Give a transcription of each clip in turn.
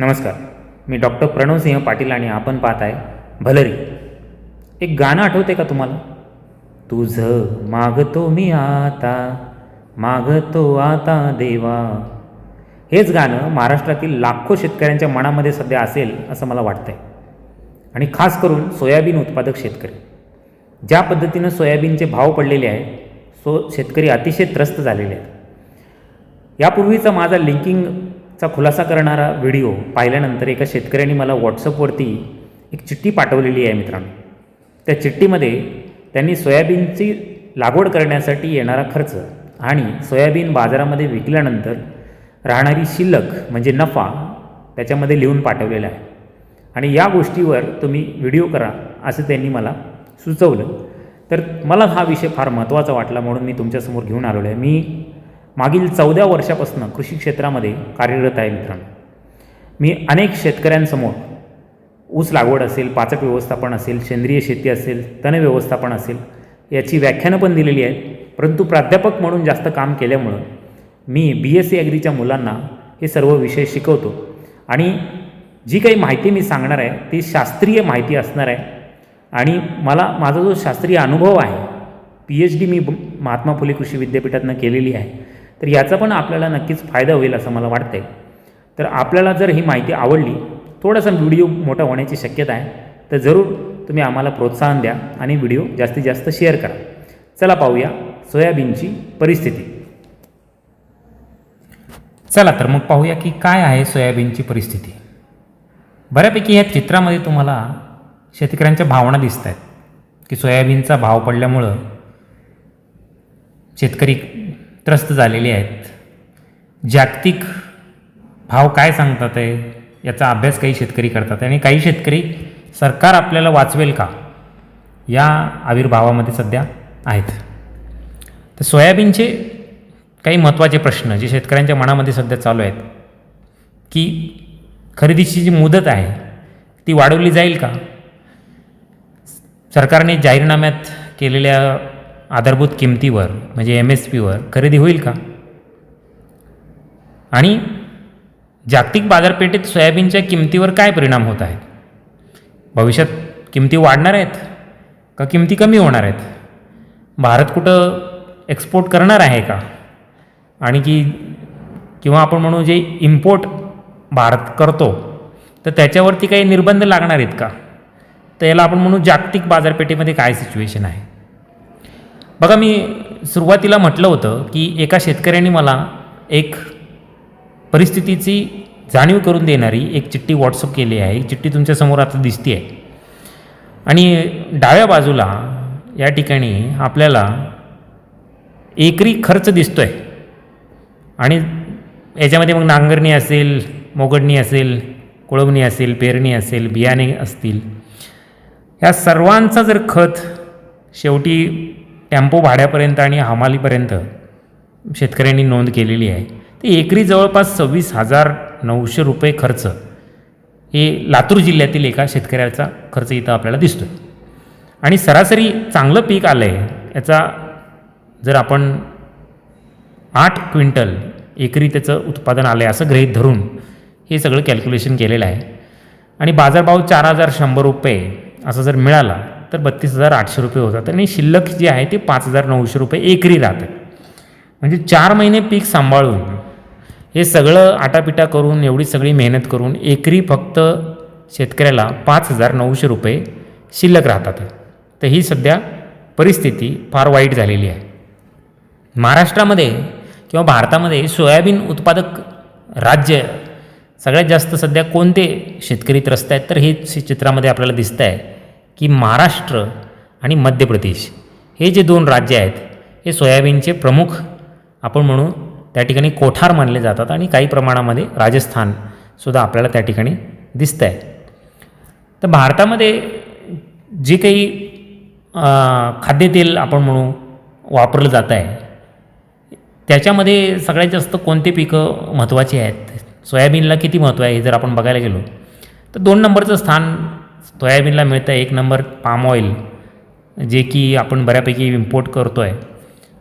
नमस्कार. मी डॉक्टर प्रणवसिंह पाटील आणि आपण पाहत आहे भलरी. एक गाणं आठवते का तुम्हाला? तुझं मागतो मी आता मागतो आता देवा. हेच गाणं महाराष्ट्रातील लाखो शेतकऱ्यांच्या मनामध्ये सध्या असेल असं मला वाटतंय. आणि खास करून सोयाबीन उत्पादक शेतकरी. ज्या पद्धतीनं सोयाबीनचे भाव पडलेले आहेत सो शेतकरी अतिशय त्रस्त झालेले आहेत. यापूर्वीचा माझा लिंकिंग चा खुलासा करणारा व्हिडिओ पाहिल्यानंतर एका शेतकऱ्याने मला व्हॉट्सअपवरती एक चिठ्ठी पाठवलेली आहे मित्रांनो. त्या चिठ्ठीमध्ये त्यांनी सोयाबीनची लागवड करण्यासाठी येणारा खर्च आणि सोयाबीन बाजारामध्ये विकल्यानंतर राहणारी शिल्लक म्हणजे नफा त्याच्यामध्ये लिहून पाठवलेला आहे. आणि या गोष्टीवर तुम्ही व्हिडिओ करा असं त्यांनी मला सुचवलं. तर मला हा विषय फार महत्त्वाचा वाटला म्हणून मी तुमच्यासमोर घेऊन आलेलो आहे. मी मागील चौदा वर्षापासून कृषी क्षेत्रामध्ये कार्यरत आहे मित्रांनो. मी अनेक शेतकऱ्यांसमोर ऊस लागवड असेल पाचक व्यवस्थापन असेल सेंद्रिय शेती असेल तण व्यवस्थापन असेल याची व्याख्यानं पण दिलेली आहेत. परंतु प्राध्यापक म्हणून जास्त काम केल्यामुळं मी बी एस सी ॲग्रीच्या मुलांना हे सर्व विषय शिकवतो. आणि जी काही माहिती मी सांगणार आहे ती शास्त्रीय माहिती असणार आहे. आणि मला माझा जो शास्त्रीय अनुभव आहे पी एच डी मी महात्मा फुले कृषी विद्यापीठातनं केलेली आहे. तर याचा पण आपल्याला नक्कीच फायदा होईल असं मला वाटतं आहे तर आपल्याला जर ही माहिती आवडली थोडासा व्हिडिओ मोठा होण्याची शक्यता आहे तर जरूर तुम्ही आम्हाला प्रोत्साहन द्या आणि व्हिडिओ जास्तीत जास्त शेअर करा. चला पाहूया सोयाबीनची परिस्थिती. चला तर मग पाहूया की काय आहे सोयाबीनची परिस्थिती. बऱ्यापैकी या चित्रामध्ये तुम्हाला शेतकऱ्यांच्या भावना दिसत आहेत की सोयाबीनचा भाव पडल्यामुळं शेतकरी त्रस्त झालेले आहेत. जागतिक भाव काय सांगतात आहे याचा अभ्यास काही शेतकरी करतात आणि काही शेतकरी सरकार आपल्याला वाचवेल का? या आविर्भावामध्ये सध्या आहेत. तर सोयाबीनचे काही महत्त्वाचे प्रश्न जे शेतकऱ्यांच्या मनामध्ये सध्या चालू आहेत की खरेदीची जी मुदत आहे ती वाढवली जाईल का? सरकारने जाहीरनाम्यात केलेल्या आधारभूत किमतीवर म्हणजे एम एस पीवर खरेदी होईल का? आणि जागतिक बाजारपेठेत सोयाबीनच्या किमतीवर काय परिणाम होत आहेत? भविष्यात किमती वाढणार आहेत का किमती कमी होणार आहेत? भारत कुठं एक्सपोर्ट करणार आहे का? आणि की किंवा आपण म्हणू जे इम्पोर्ट भारत करतो तर त्याच्यावरती काही निर्बंध लागणार आहेत का? तर याला आपण म्हणू जागतिक बाजारपेठेमध्ये काय सिच्युएशन आहे? बघा मी सुरुवातीला म्हटलं होतं की एका शेतकऱ्याने मला एक परिस्थितीची जाणीव करून देणारी एक चिठ्ठी व्हॉट्सअप केली आहे. एक चिठ्ठी तुमच्यासमोर आता दिसते आहे आणि डाव्या बाजूला या ठिकाणी आपल्याला एकरी खर्च दिसतो आहे आणि याच्यामध्ये मग नांगरणी असेल मोगडणी असेल कोळवणी असेल पेरणी असेल बियाणे असतील. ह्या सर्वांचा जर खत शेवटी टेम्पो भाड्यापर्यंत आणि हमालीपर्यंत शेतकऱ्यांनी नोंद केलेली आहे. ते एकरी जवळपास सव्वीस हजार नऊशे रुपये खर्च हे लातूर जिल्ह्यातील एका शेतकऱ्याचा खर्च इथं आपल्याला दिसतो आणि सरासरी चांगलं पीक आलं आहे याचा जर आपण आठ क्विंटल एकरी त्याचं उत्पादन आलं आहे असं गृहीत धरून हे सगळं कॅल्क्युलेशन केलेलं आहे. आणि बाजारभाव चार हजार शंभर रुपये असं जर मिळाला तर बत्तीस हजार आठशे रुपये होतात आणि शिल्लक जे आहे ते पाच हजार नऊशे रुपये एकरी राहतं. म्हणजे चार महिने पीक सांभाळून हे सगळं आटापिटा करून एवढी सगळी मेहनत करून एकरी फक्त शेतकऱ्याला पाच हजार नऊशे रुपये शिल्लक राहतात. तर ही सध्या परिस्थिती फार वाईट झालेली आहे. महाराष्ट्रामध्ये किंवा भारतामध्ये सोयाबीन उत्पादक राज्य सगळ्यात जास्त सध्या कोणते शेतकरी त्रस्त आहेत? तर हे चित्रामध्ये आपल्याला दिसतं आहे की महाराष्ट्र आणि मध्य प्रदेश हे जे दोन राज्य आहेत हे सोयाबीनचे प्रमुख आपण म्हणू त्या ठिकाणी कोठार मानले जातात आणि काही प्रमाणामध्ये राजस्थानसुद्धा आपल्याला त्या ठिकाणी दिसतं आहे तर भारतामध्ये जे काही खाद्यतेल आपण म्हणू वापरलं जात आहे त्याच्यामध्ये सगळ्यात जास्त कोणते पिकं महत्त्वाची आहेत? सोयाबीनला किती महत्त्व आहे हे जर आपण बघायला गेलो तर दोन नंबरचं स्थान सोयाबीनला मिळतं एक नंबर पाम ऑइल जे की आपण बऱ्यापैकी इम्पोर्ट करतो आहे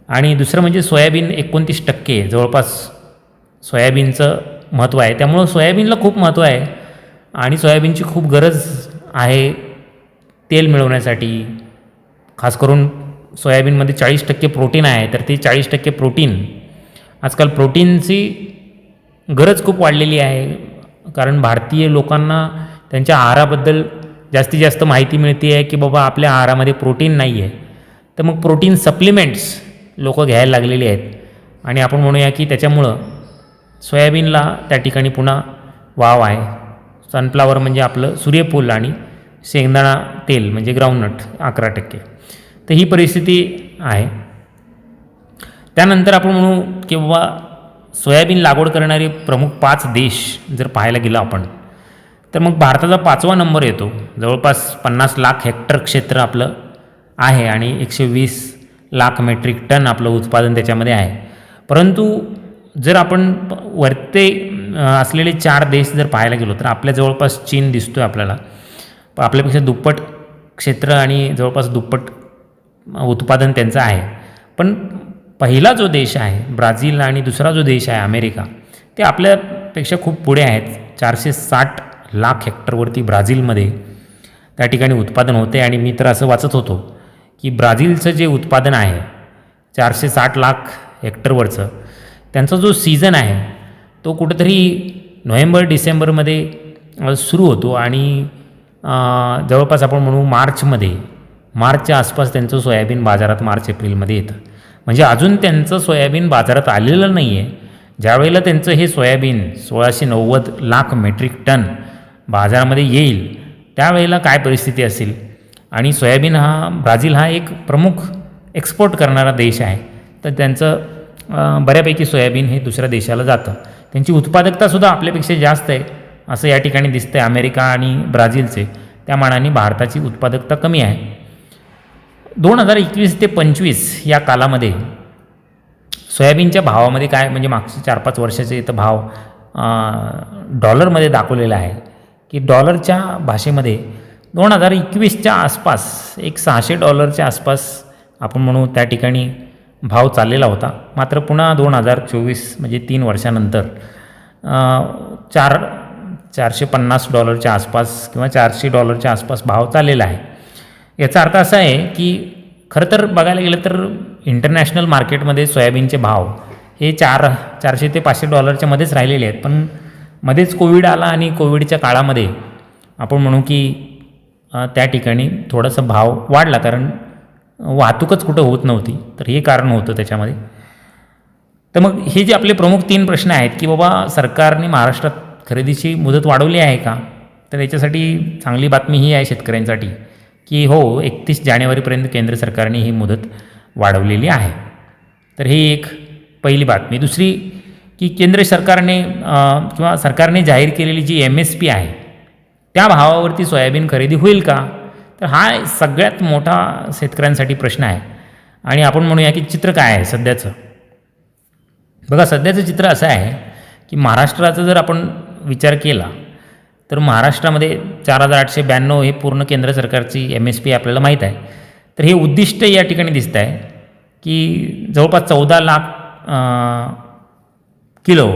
आणि दुसरं म्हणजे सोयाबीन एकोणतीस टक्के जवळपास सोयाबीनचं महत्त्व आहे. त्यामुळं सोयाबीनला खूप महत्त्व आहे आणि सोयाबीनची खूप गरज आहे तेल मिळवण्यासाठी. खास करून सोयाबीनमध्ये चाळीस टक्के प्रोटीन आहे तर ते चाळीस टक्के प्रोटीन. आजकाल प्रोटीनची गरज खूप वाढलेली आहे कारण भारतीय लोकांना त्यांच्या आहाराबद्दल जास्तीत जास्त माहिती मिळते आहे की बाबा आपल्या आहारामध्ये प्रोटीन नाही आहे. तर मग प्रोटीन सप्लिमेंट्स लोक घ्यायला लागलेले आहेत. आणि आपण म्हणूया की त्याच्यामुळं सोयाबीनला त्या ठिकाणी पुन्हा वाव आहे. सनफ्लावर म्हणजे आपलं सूर्यफूल आणि शेंगदाणा तेल म्हणजे ग्राउंडनट अकरा टक्के. तर ही परिस्थिती आहे. त्यानंतर आपण म्हणू की बाबा सोयाबीन लागवड करणारे प्रमुख पाच देश जर पाहायला गेलो आपण तर मग भारताचा पाचवा नंबर येतो. जवळपास पन्नास लाख हेक्टर क्षेत्र आपलं आहे आणि एकशे वीस लाख मेट्रिक टन आपलं उत्पादन त्याच्यामध्ये आहे. परंतु जर आपण वरते असलेले चार देश जर पाहायला गेलो तर आपल्या जवळपास चीन दिसतो आहे आपल्याला आपल्यापेक्षा दुप्पट क्षेत्र आणि जवळपास दुप्पट उत्पादन त्यांचं आहे. पण पहिला जो देश आहे ब्राझील आणि दुसरा जो देश आहे अमेरिका ते आपल्यापेक्षा खूप पुढे आहेत. चारशे साठ लाख हेक्टरवरती ब्राझीलमध्ये त्या ठिकाणी उत्पादन होते. आणि मी तर असं वाचत होतो की ब्राझीलचं जे उत्पादन आहे चारशे साठ लाख हेक्टरवरचं त्यांचा जो सीझन आहे तो कुठंतरी नोव्हेंबर डिसेंबरमध्ये सुरू होतो. आणि जवळपास आपण म्हणू मार्चमध्ये मार्चच्या आसपास त्यांचं सोयाबीन बाजारात मार्च एप्रिलमध्ये येतं. म्हणजे अजून त्यांचं सोयाबीन बाजारात आलेलं नाही आहे ज्यावेळेला त्यांचं हे सोयाबीन सोळाशे नव्वद लाख मेट्रिक टन बाजारामध्ये येईल त्यावेळेला काय परिस्थिती असेल? आणि सोयाबीन हा ब्राझील हा एक प्रमुख एक्सपोर्ट करणारा देश आहे. तर त्यांचं बऱ्यापैकी सोयाबीन हे दुसऱ्या देशाला जातं. त्यांची उत्पादकतासुद्धा आपल्यापेक्षा जास्त आहे असं या ठिकाणी दिसतं आहे अमेरिका आणि ब्राझीलचे. त्या मानाने भारताची उत्पादकता कमी आहे. दोन हजार एकवीस ते पंचवीस या कालामध्ये सोयाबीनच्या भावामध्ये काय म्हणजे मागचे चार पाच वर्षाचे इथं भाव डॉलरमध्ये दाखवलेला आहे. की डॉलरच्या भाषेमध्ये दोन हजार एकवीसच्या आसपास एक सहाशे डॉलरच्या आसपास आपण म्हणू त्या ठिकाणी भाव चाललेला होता. मात्र पुन्हा दोन हजार चोवीस म्हणजे तीन वर्षानंतर चार चारशे पन्नास डॉलरच्या आसपास किंवा चारशे डॉलरच्या आसपास भाव चाललेला आहे. याचा अर्थ असा आहे की खरं तर बघायला गेलं तर इंटरनॅशनल मार्केटमध्ये सोयाबीनचे भाव हे चार चारशे ते पाचशे डॉलरच्या मध्येच राहिलेले आहेत. पण मध्येच कोविड आला आणि कोविडच्या काळामध्ये आपण म्हणू की त्या ठिकाणी थोडासा भाव वाढला. कारण वाहतूकच कुठं होत नव्हती. तर हे कारण होतं त्याच्यामध्ये. तर मग हे जे आपले प्रमुख तीन प्रश्न आहेत की बाबा सरकारने महाराष्ट्रात खरेदीची मुदत वाढवली आहे का? तर याच्यासाठी चांगली बातमी ही आहे शेतकऱ्यांसाठी की हो एकतीस जानेवारीपर्यंत केंद्र सरकारने ही मुदत वाढवलेली आहे. तर ही एक पहिली बातमी. दुसरी की केंद्र सरकारने किंवा सरकारने जाहीर केलेली जी एम एस पी आहे त्या भावावरती सोयाबीन खरेदी होईल का? तर हा सगळ्यात मोठा शेतकऱ्यांसाठी प्रश्न आहे. आणि आपण म्हणूया की चित्र काय आहे सध्याचं? बघा सध्याचं चित्र असं आहे की महाराष्ट्राचा जर आपण विचार केला तर महाराष्ट्रामध्ये चार हजार आठशे ब्याण्णव हे पूर्ण केंद्र सरकारची एम एस पी आपल्याला माहीत आहे. तर हे उद्दिष्ट या ठिकाणी दिसत आहे की जवळपास चौदा लाख किलो.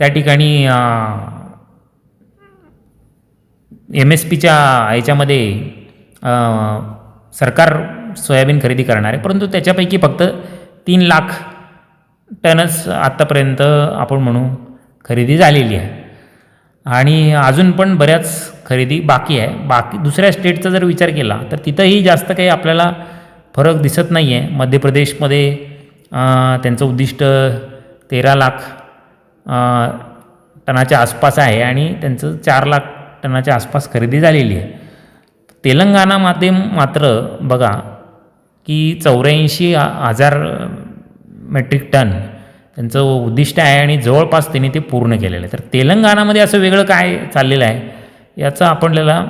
त्या ठिकाणी एम एस पीच्या ह्याच्यामध्ये सरकार सोयाबीन खरेदी करणार आहे. परंतु त्याच्यापैकी फक्त तीन लाख टनच आत्तापर्यंत आपण म्हणू खरेदी झालेली आहे. आणि अजून पण बऱ्याच खरेदी बाकी आहे. बाकी दुसऱ्या स्टेटचा जर विचार केला तर तिथंही जास्त काही आपल्याला फरक दिसत नाही आहे मध्य प्रदेशमध्ये त्यांचं उद्दिष्ट तेरा लाख टनाच्या आसपास आहे आणि त्यांचं चार लाख टनाच्या आसपास खरेदी झालेली आहे. तेलंगणामध्ये मात्र बघा की चौऱ्याऐंशी हजार मेट्रिक टन त्यांचं उद्दिष्ट आहे आणि जवळपास त्यांनी ते पूर्ण केलेलं आहे. तर तेलंगणामध्ये असं वेगळं काय चाललेलं आहे याचं आपल्याला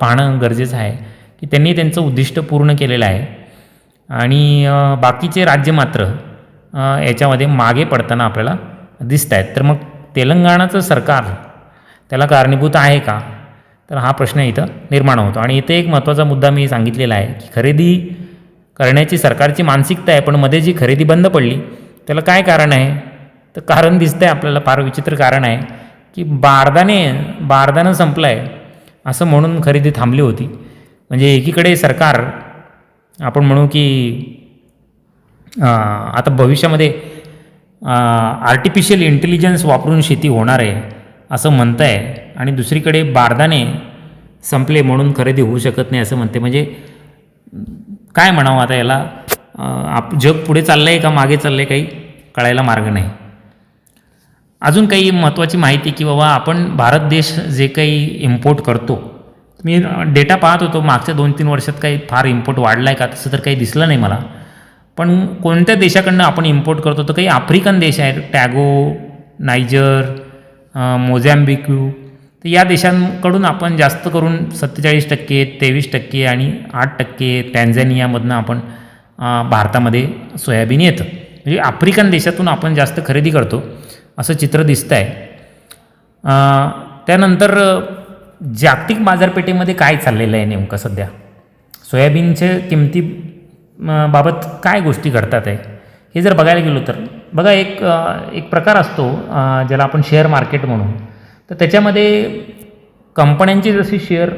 पाहणं गरजेचं आहे की त्यांनी त्यांचं उद्दिष्ट पूर्ण केलेलं आहे. आणि बाकीचे राज्य मात्र याच्यामध्ये मागे पडताना आपल्याला दिसत आहेत तर मग तेलंगणाचं सरकार त्याला कारणीभूत आहे का? तर हा प्रश्न इथं निर्माण होतो. आणि इथे एक महत्त्वाचा मुद्दा मी सांगितलेला आहे की खरेदी करण्याची सरकारची मानसिकता आहे पण मध्ये जी खरेदी बंद पडली त्याला काय कारण आहे? तर कारण दिसतं आहे आपल्याला फार विचित्र कारण आहे की बारदाने बारदानं संपलं आहे असं म्हणून खरेदी थांबली होती. म्हणजे एकीकडे सरकार आपण म्हणू की आता भविष्यामध्ये आर्टिफिशियल इंटेलिजन्स वापरून शेती होणार आहे असं म्हणतं आहे आणि दुसरीकडे बारदाने संपले म्हणून खरेदी होऊ शकत नाही असं म्हणते. म्हणजे काय म्हणावं आता याला? आप जग पुढे चाललं आहे का मागे चाललं आहे काही कळायला मार्ग नाही. अजून काही महत्त्वाची माहिती की बाबा आपण भारत देश जे काही इम्पोर्ट करतो मी डेटा पाहत होतो मागच्या दोन तीन वर्षात काही फार इम्पोर्ट वाढला आहे का? तसं तर काही दिसलं नाही मला. पण कोणत्या देशाकडनं आपण इम्पोर्ट करतो? तर काही आफ्रिकन देश आहेत. Togo Niger Mozambique. तर या देशांकडून आपण जास्त करून सत्तेचाळीस टक्के तेवीस टक्के आणि आठ टक्के टॅन्झॅनियामधनं आपण भारतामध्ये सोयाबीन येतं. म्हणजे आफ्रिकन देशातून आपण जास्त खरेदी करतो असं चित्र दिसतं आहे त्यानंतर जागतिक बाजारपेठेमध्ये काय चाललेलं आहे नेमकं सध्या? सोयाबीनच्या किमती बाबत काय गोष्टी घडतात आहे? हे जर बघायला गेलो तर. बघा एक एक प्रकार असतो ज्याला आपण शेअर मार्केट म्हणू. तर त्याच्यामध्ये कंपन्यांचे जसे शेअर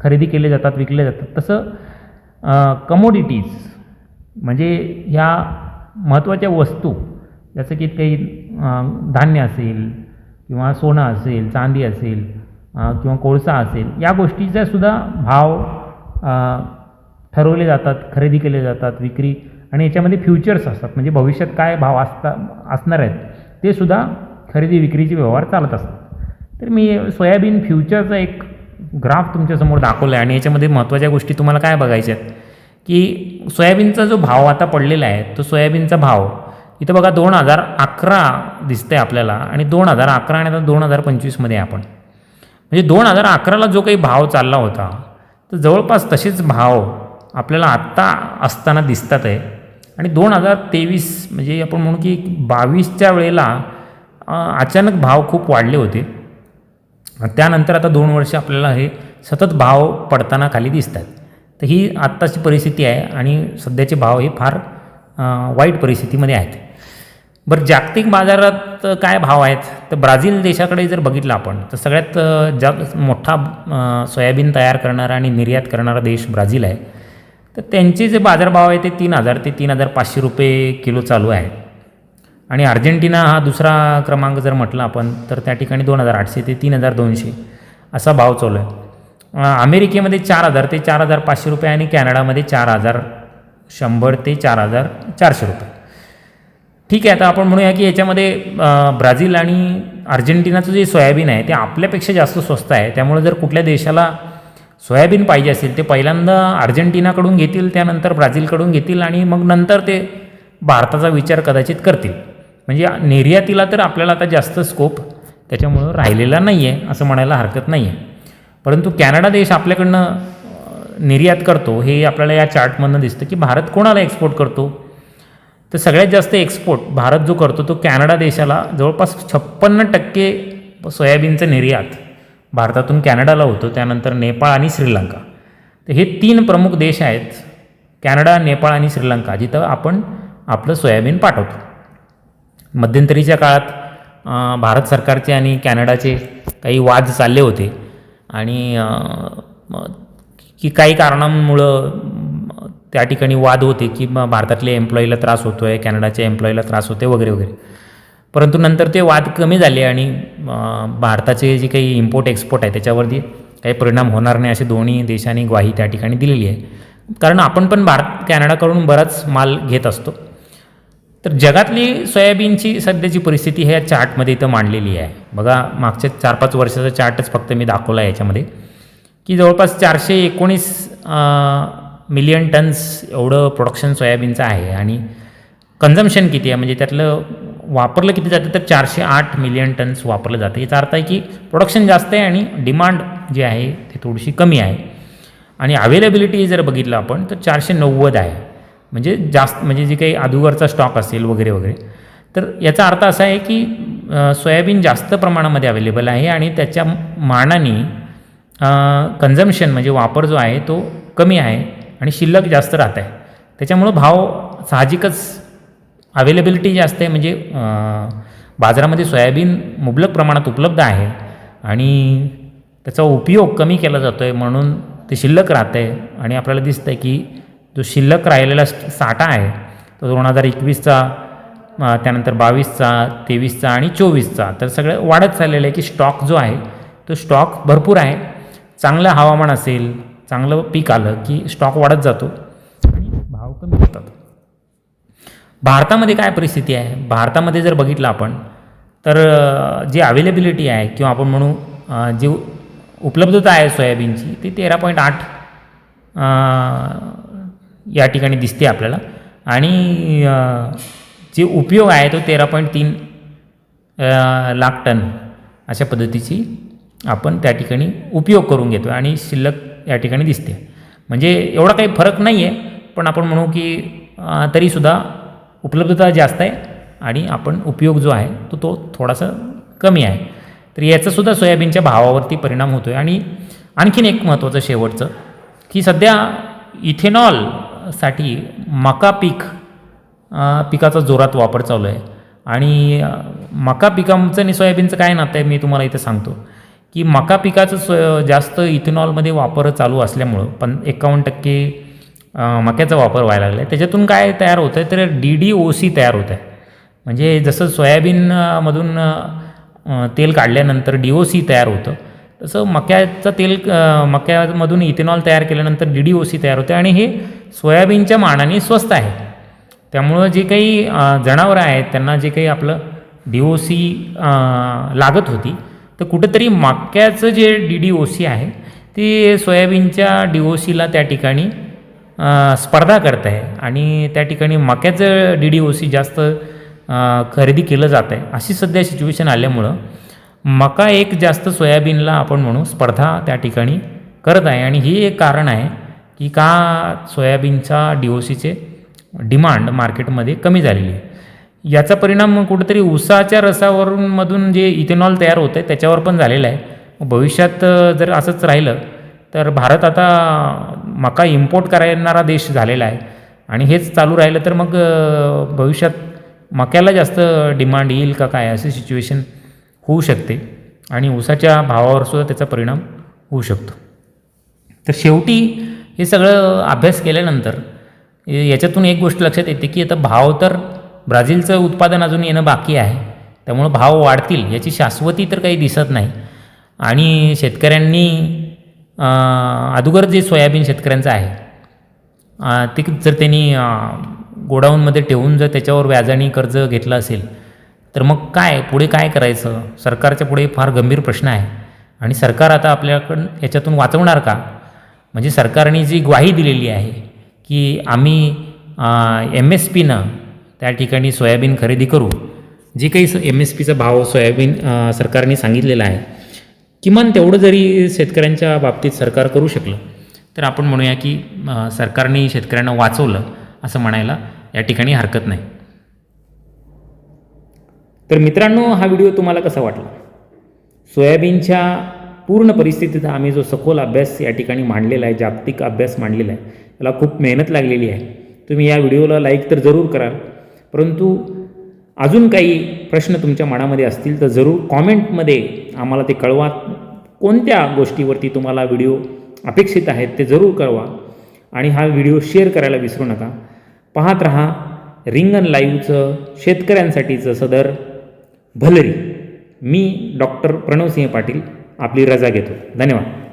खरेदी केले जातात विकले जातात तसं कमोडिटीज म्हणजे ह्या महत्त्वाच्या वस्तू जसं की काही धान्य असेल किंवा सोनं असेल चांदी असेल किंवा कोळसा असेल या गोष्टीचा सुद्धा भाव ठरवले जातात खरेदी केले जातात विक्री आणि याच्यामध्ये फ्युचर्स असतात. म्हणजे भविष्यात काय भाव असता असणार आहेत ते सुद्धा खरेदी विक्रीचे व्यवहार चालत असतात. तर मी सोयाबीन फ्युचरचा एक ग्राफ तुमच्यासमोर दाखवला आहे आणि याच्यामध्ये महत्त्वाच्या गोष्टी तुम्हाला काय बघायच्या आहेत? की सोयाबीनचा जो भाव आता पडलेला आहे तो सोयाबीनचा भाव इथं बघा दोन हजार अकरा दिसतंय आपल्याला आणि दोन हजार अकरा आणि आता दोन हजार पंचवीसमध्ये आपण. म्हणजे दोन हजार अकराला जो काही भाव चालला होता तर जवळपास तसेच भाव आपल्याला आत्ता असताना दिसतात आहे. आणि दोन हजार तेवीस म्हणजे आपण म्हणू की बावीसच्या वेळेला अचानक भाव खूप वाढले होते. त्यानंतर आता दोन वर्ष आपल्याला हे सतत भाव पडताना खाली दिसत आहेत तर ही आत्ताची परिस्थिती आहे आणि सध्याचे भाव हे फार वाईट परिस्थितीमध्ये आहेत. बरं जागतिक बाजारात काय भाव आहेत? तर ब्राझील देशाकडे जर बघितलं आपण तर सगळ्यात अं, जग मोठा सोयाबीन तयार करणारा आणि निर्यात करणारा देश ब्राझील आहे. तर त्यांचे जे बाजारभाव आहे ते तीन हजार ते तीन हजार पाचशे रुपये किलो चालू आहे. आणि अर्जेंटिना हा दुसरा क्रमांक जर म्हटला आपण तर त्या ठिकाणी दोन हजार आठशे ते तीन हजार दोनशे असा भाव चालू आहे. अमेरिकेमध्ये चार हजार ते चार हजार पाचशे रुपये आणि कॅनडामध्ये चार हजार शंभर ते चार हजार चारशे रुपये. ठीक आहे आता आपण म्हणूया की याच्यामध्ये ब्राझील आणि अर्जेंटिनाचं जे सोयाबीन आहे ते आपल्यापेक्षा जास्त स्वस्त आहे. त्यामुळे जर कुठल्या देशाला सोयाबीन पाहिजे असेल ते पहिल्यांदा अर्जेंटिनाकडून घेतील त्यानंतर ब्राझीलकडून घेतील आणि मग नंतर ते भारताचा विचार कदाचित करतील. म्हणजे निर्यातीला तर आपल्याला आता जास्त स्कोप त्याच्यामुळं राहिलेला नाही आहे असं म्हणायला हरकत नाही आहे परंतु कॅनडा देश आपल्याकडनं निर्यात करतो हे आपल्याला या चार्टमधनं दिसतं की भारत कोणाला एक्सपोर्ट करतो? तर सगळ्यात जास्त एक्सपोर्ट भारत जो करतो तो कॅनडा देशाला जवळपास छप्पन्न टक्के सोयाबीनचं निर्यात. भारतातून कॅनडाला होतो त्यानंतर नेपाळ आणि श्रीलंका. तर हे तीन प्रमुख देश आहेत कॅनडा नेपाळ आणि श्रीलंका जिथं आपण आपलं सोयाबीन पाठवतो. मध्यंतरीच्या काळात भारत सरकारचे आणि कॅनडाचे काही वाद चालले होते आणि की काही कारणांमुळं त्या ठिकाणी वाद होते की मग भारतातल्या एम्प्लॉईला त्रास होतो आहे कॅनडाच्या एम्प्लॉईला त्रास होते वगैरे वगैरे. परंतु नंतर ते वाद कमी झाले आणि भारताचे जे काही इम्पोर्ट एक्सपोर्ट आहे त्याच्यावरती काही परिणाम होणार नाही अशी दोन्ही देशांनी ग्वाही त्या ठिकाणी दिलेली आहे. कारण आपण पण भारत कॅनडाकडून बराच माल घेत असतो. तर जगातली सोयाबीनची सध्याची परिस्थिती ह्या चार्टमध्ये इथं मांडलेली आहे. बघा मागच्या चार पाच वर्षाचा चार्टच फक्त मी दाखवला आहे याच्यामध्ये की जवळपास चारशे एकोणीस मिलियन टन्स एवढं प्रोडक्शन सोयाबीनचं आहे आणि कन्झम्शन किती आहे? म्हणजे त्यातलं वापरलं किती जातं तर चारशे आठ मिलियन टन्स वापरलं जातं. याचा अर्थ आहे की प्रोडक्शन जास्त आहे आणि डिमांड जी आहे ती थोडीशी कमी आहे. आणि अवेलेबिलिटी जर बघितलं आपण तर चारशे नव्वद आहे. म्हणजे जास्त म्हणजे जे काही अधुगरचा स्टॉक असेल वगैरे वगैरे. तर याचा अर्थ असा आहे की सोयाबीन जास्त प्रमाणामध्ये अवेलेबल आहे आणि त्याच्या मानाने कन्झम्शन म्हणजे वापर जो आहे तो कमी आहे आणि शिल्लक जास्त राहत आहे. त्याच्यामुळं भाव साहजिकच अवेलेबिलिटी जास्त आहे म्हणजे बाजारामध्ये सोयाबीन मुबलक प्रमाणात उपलब्ध आहे आणि त्याचा उपयोग कमी केला जातो आहे म्हणून ते शिल्लक राहतं आहे आणि आपल्याला दिसतं आहे की जो शिल्लक राहिलेला साठा आहे तो दोन हजार एकवीसचा त्यानंतर बावीसचा तेवीसचा आणि चोवीसचा. तर सगळं वाढत चाललेलं आहे की स्टॉक जो आहे तो स्टॉक भरपूर आहे. चांगलं हवामान असेल चांगलं पीक आलं की स्टॉक वाढत जातो आणि भाव कमी होतात भारतामध्ये काय परिस्थिती आहे? भारतामध्ये जर बघितलं आपण तर जी अवेलेबिलिटी आहे किंवा आपण म्हणू जी उपलब्धता आहे सोयाबीनची ती तेरा पॉईंट आठ या ठिकाणी दिसते आपल्याला. आणि जे उपयोग आहे तो तेरा पॉईंट तीन लाख टन अशा पद्धतीची आपण त्या ठिकाणी उपयोग करून घेतो आणि शिल्लक या ठिकाणी दिसते. म्हणजे एवढा काही फरक नाही आहे पण आपण म्हणू की तरीसुद्धा उपलब्धता जास्त आहे आणि आपण उपयोग जो आहे तो तो थोडासा कमी आहे. तर याचासुद्धा सोयाबीनच्या भावावरती परिणाम होतो आहे आणि आणखीन एक महत्त्वाचं शेवटचं की सध्या इथेनॉलसाठी मका पीक पिकाचा जोरात वापर चालू आहे. आणि मका पिकांचं आणि सोयाबीनचं काय नातं आहे मी तुम्हाला इथं सांगतो. की मका पिकाचं सो जास्त इथेनॉलमध्ये वापर चालू असल्यामुळं पण एकावन्न टक्के मक्याचा वापर व्हायला लागला आहे त्याच्यातून काय तयार होतं आहे तर डी डी ओ सी तयार होत आहे म्हणजे जसं सोयाबीनमधून तेल काढल्यानंतर डी ओ सी तयार होतं. तसं मक्याचं तेल मक्यामधून इथेनॉल तयार केल्यानंतर डी डी ओ सी तयार होते आणि हे सोयाबीनच्या मानाने स्वस्त आहे. त्यामुळं जे काही जनावरं आहेत त्यांना जे काही आपलं डी ओ सी लागत होती तर कुठंतरी मक्याचं जे डी डी ओ सी आहे ते सोयाबीनच्या डी ओ सीला त्या ठिकाणी स्पर्धा करत आहे. आणि त्या ठिकाणी मक्याचं डी डी ओ सी जास्त खरेदी केलं जात आहे. अशी सध्या सिच्युएशन आल्यामुळं मका एक जास्त सोयाबीनला आपण म्हणू स्पर्धा त्या ठिकाणी करत आहे. आणि हे एक कारण आहे की का सोयाबीनचा डी ओ सीचे डिमांड मार्केटमध्ये कमी झालेली आहे. याचा परिणाम कुठेतरी उसाच्या रसावरून मधून जे इथेनॉल तयार होतं आहे त्याच्यावर पण झालेला आहे. भविष्यात जर असंच राहिलं तर भारत आता मका इम्पोर्ट करणारा देश झालेला आहे. आणि हेच चालू राहिलं तर मग भविष्यात मक्याला जास्त डिमांड येईल का काय अशी सिच्युएशन होऊ शकते. आणि ऊसाच्या भावावर सुद्धा त्याचा परिणाम होऊ शकतो. तर शेवटी हे सगळं अभ्यास केल्यानंतर याच्यातून एक गोष्ट लक्षात येते की आता भाव तर ब्राझीलचं उत्पादन अजून येणं बाकी आहे. त्यामुळं भाव वाढतील याची शाश्वती तर काही दिसत नाही. आणि शेतकऱ्यांनी अदुगर अगोदर जे सोयाबीन शेतकऱ्यांचं आहे ते जर त्यांनी गोडाऊनमध्ये ठेवून जर त्याच्यावर व्याजाने कर्ज घेतलं असेल तर मग काय पुढे काय करायचं? सरकारच्या पुढे फार गंभीर प्रश्न आहे. आणि सरकार आता आपल्याकडं याच्यातून वाचवणार का? म्हणजे सरकारने जी ग्वाही दिलेली आहे की आम्ही एम एस पीनं त्या ठिकाणी सोयाबीन खरेदी करू. जे काही एम एस पीचा भाव सोयाबीन सरकारने सांगितलेला आहे किमान तेवढं जरी शेतकऱ्यांच्या बाबतीत सरकार करू शकलं तर आपण म्हणूया की सरकारने शेतकऱ्यांना वाचवलं असं म्हणायला या ठिकाणी हरकत नाही. तर मित्रांनो हा व्हिडिओ तुम्हाला कसा वाटला? सोयाबीनच्या पूर्ण परिस्थितीचा आम्ही जो सखोल अभ्यास या ठिकाणी मांडलेला आहे जागतिक अभ्यास मांडलेला आहे त्याला खूप मेहनत लागलेली आहे. तुम्ही या व्हिडिओला लाईक तर जरूर कराल परंतु अजून काही प्रश्न तुमच्या मनामध्ये असतील तर जरूर कॉमेंटमध्ये आम्हाला ते कळवा. कोणत्या गोष्टीवरती तुम्हाला व्हिडिओ अपेक्षित आहेत ते जरूर कळवा. आणि हा व्हिडिओ शेअर करायला विसरू नका. पाहत रहा रिंगण लाईव्हचं शेतकऱ्यांसाठीचं सदर भलरी. मी डॉक्टर प्रणवसिंह पाटील आपली रजा घेतो. धन्यवाद.